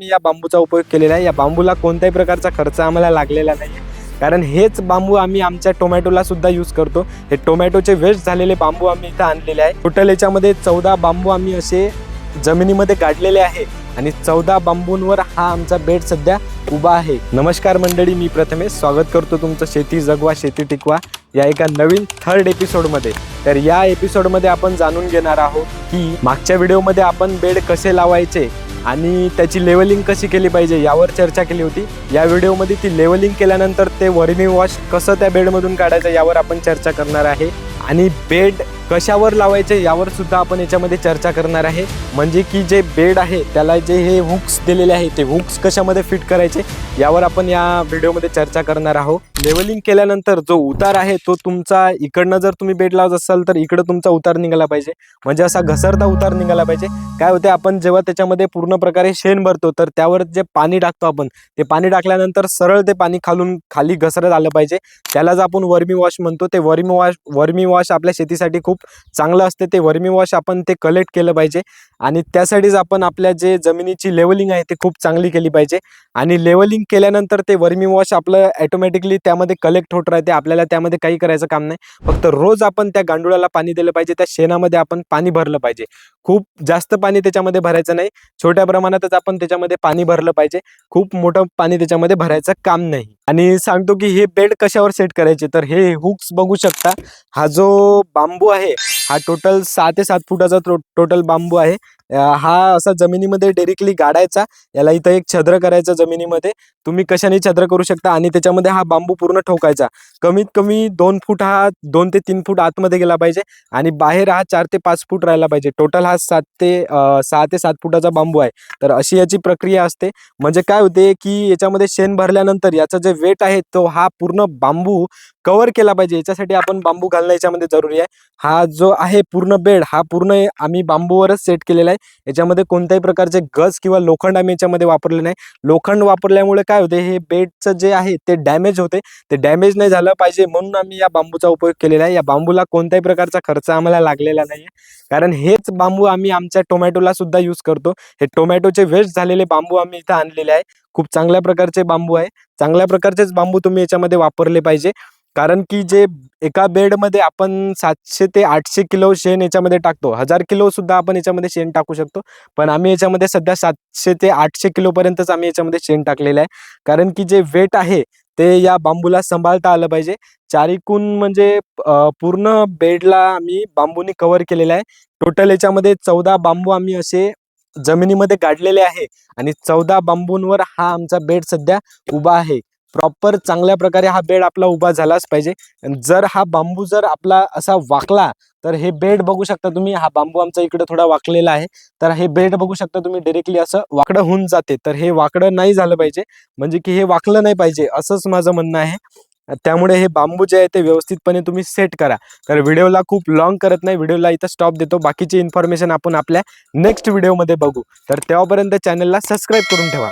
आम्ही या बांबूचा उपयोग केलेला आहे. या बांबूला कोणत्याही प्रकारचा खर्च आम्हाला लागलेला नाही कारण हेच बांबू आम्ही आमच्या टोमॅटोला सुद्धा यूज करतो. हे टोमॅटोचे वेस्ट झालेले बांबू आम्ही इथं आणलेले आहे. टोटल याच्यामध्ये चौदा बांबू आम्ही असे जमिनीमध्ये काढलेले आहे. आणि चौदा बांबूंवर हा आमचा बेड सध्या उभा आहे. नमस्कार मंडळी मी प्रथमे स्वागत करतो तुमचं शेती जगवा शेती टिकवा या एका नवीन थर्ड एपिसोडमध्ये तर या एपिसोडमध्ये आपण जाणून घेणार आहोत की मागच्या व्हिडिओमध्ये आपण बेड कसे लावायचे आणि त्याची लेवलिंग कशी केली पाहिजे यावर चर्चा केली होती. या व्हिडिओमध्ये ती लेवलिंग केल्यानंतर ते वर्मी वॉश कसं त्या बेडमधून काढायचं यावर आपण चर्चा करणार आहे. आणि बेड कशावर लावायचे यावर सुद्धा आपण याच्यामध्ये चर्चा करणार आहे. म्हणजे की जे बेड आहे त्याला जे हे हुक्स दिलेले आहे ते हुक्स कशामध्ये फिट करायचे यावर आपण या व्हिडिओमध्ये चर्चा करणार आहोत. लेवलिंग केल्यानंतर जो उतार आहे तो तुमचा इकडनं जर तुम्ही बेड लावत असाल तर इकडं तुमचा उतार निघाला पाहिजे. म्हणजे असा घसरता उतार निघाला पाहिजे. काय होते आपण जेव्हा त्याच्यामध्ये पूर्ण प्रकारे शेण भरतो तर त्यावर जे पाणी टाकतो आपण ते पाणी टाकल्यानंतर सरळ ते पाणी खालून खाली घसरत आलं पाहिजे. त्यालाच आपण वर्मी वॉश म्हणतो ते वर्मी वॉश वर्मी वॉश आपल्या शेतीसाठी खूप चांगलं असते. ते वर्मी वॉश आपण ते कलेक्ट केलं पाहिजे. आणि त्यासाठीच आपण आपल्या जे जमिनीची लेवलिंग आहे ते खूप चांगली केली पाहिजे. आणि लेवलिंग केल्यानंतर ते वर्मी वॉश आपलं ॲटोमॅटिकली त्यामध्ये कलेक्ट होत राहते. आपल्याला त्यामध्ये काही करायचं काम नाही. फक्त रोज आपण त्या गांडुळाला पाणी दिलं पाहिजे. त्या शेणामध्ये आपण पाणी भरलं पाहिजे. खूप जास्त पाणी त्याच्यामध्ये भरायचं नाही. छोट्या प्रमाणातच आपण त्याच्यामध्ये पाणी भरलं पाहिजे. खूप मोठं पाणी त्याच्यामध्ये भरायचं काम नाही. आणि सांगतो की हे बेड कशावर सेट करायचे? तर हे हुक्स बघू शकता. हा जो बांबू आहे हा टोटल सहा ते सात फुटाचा टोटल बांबू आहे. हा असा जमिनीमध्ये डायरेक्टली गाडायचा. याला इथं एक छद्र करायचं जमिनीमध्ये. तुम्ही कशाने छद्र करू शकता? आणि त्याच्यामध्ये हा बांबू पूर्ण ठोकायचा. कमीत कमी दोन फूट हा दोन ते तीन फूट आतमध्ये गेला पाहिजे. आणि बाहेर हा चार ते पाच फूट राहिला पाहिजे. टोटल हा सात ते सहा ते सात फुटाचा बांबू आहे. तर अशी याची प्रक्रिया असते. म्हणजे काय होते की याच्यामध्ये शेण भरल्यानंतर याचा जे वेट आहे तो हा पूर्ण बांबू कव्हर केला पाहिजे. याच्यासाठी आपण बांबू घालणं याच्यामध्ये जरुरी आहे. हा जो आहे पूर्ण बेड हा पूर्ण आम्ही बांबूवरच सेट केलेला आहे. याच्यामध्ये कोणत्याही प्रकारचे गज किंवा लोखंड आम्ही याच्यामध्ये वापरले नाही. लोखंड वापरल्यामुळे काय होते हे बेडचं जे आहे ते डॅमेज होते. ते डॅमेज नाही झालं पाहिजे म्हणून आम्ही या बांबूचा उपयोग केलेला आहे. या बांबूला कोणत्याही प्रकारचा खर्च आम्हाला लागलेला नाही कारण हेच बांबू आम्ही आमच्या टोमॅटोला सुद्धा यूज करतो. हे टोमॅटोचे वेस्ट झालेले बांबू आम्ही इथं आणलेले आहे. खूप चांगल्या प्रकारचे बांबू आहे. चांगल्या प्रकारचेच बांबू तुम्ही याच्यामध्ये वापरले पाहिजे. कारण की जे एका बेडमध्ये आपण सातशे ते आठशे किलो शेण याच्यामध्ये टाकतो. हजार किलो सुद्धा आपण याच्यामध्ये शेण टाकू शकतो. पण आम्ही याच्यामध्ये सध्या सातशे ते आठशे किलोपर्यंतच आम्ही याच्यामध्ये शेण टाकलेलं आहे. कारण की जे वेट आहे ते या बांबूला सांभाळता आलं पाहिजे. चारिकून म्हणजे पूर्ण बेडला आम्ही बांबूनी कव्हर केलेलं आहे. टोटल याच्यामध्ये चौदा बांबू आम्ही असे जमिनीमध्ये गाडलेले आहे. आणि चौदा बांबूंवर हा आमचा बेड सध्या उभा आहे. प्रॉपर चांगल्या प्रकारे हा बेड आपला उभा झालाच पाहिजे. जर हा बांबू जर आपला असा वाकला तर हे बेड बघू शकता तुम्ही. हा बांबू आमचा इकडे थोडा वाकलेला आहे. तर हे बेड बघू शकता तुम्ही डिरेक्टली असं वाकडं होऊन जाते. तर हे वाकडं नाही झालं पाहिजे. म्हणजे की हे वाकलं नाही पाहिजे असंच माझं म्हणणं आहे. त्यामुळे हे बांबू जे आहे ते व्यवस्थितपणे तुम्ही सेट करा. तर व्हिडिओला खूप लॉंग करत नाही. व्हिडिओला इथं स्टॉप देतो. बाकीची इन्फॉर्मेशन आपण आपल्या नेक्स्ट व्हिडिओमध्ये बघू. तर तेव्हापर्यंत चॅनलला सबस्क्राईब करून ठेवा.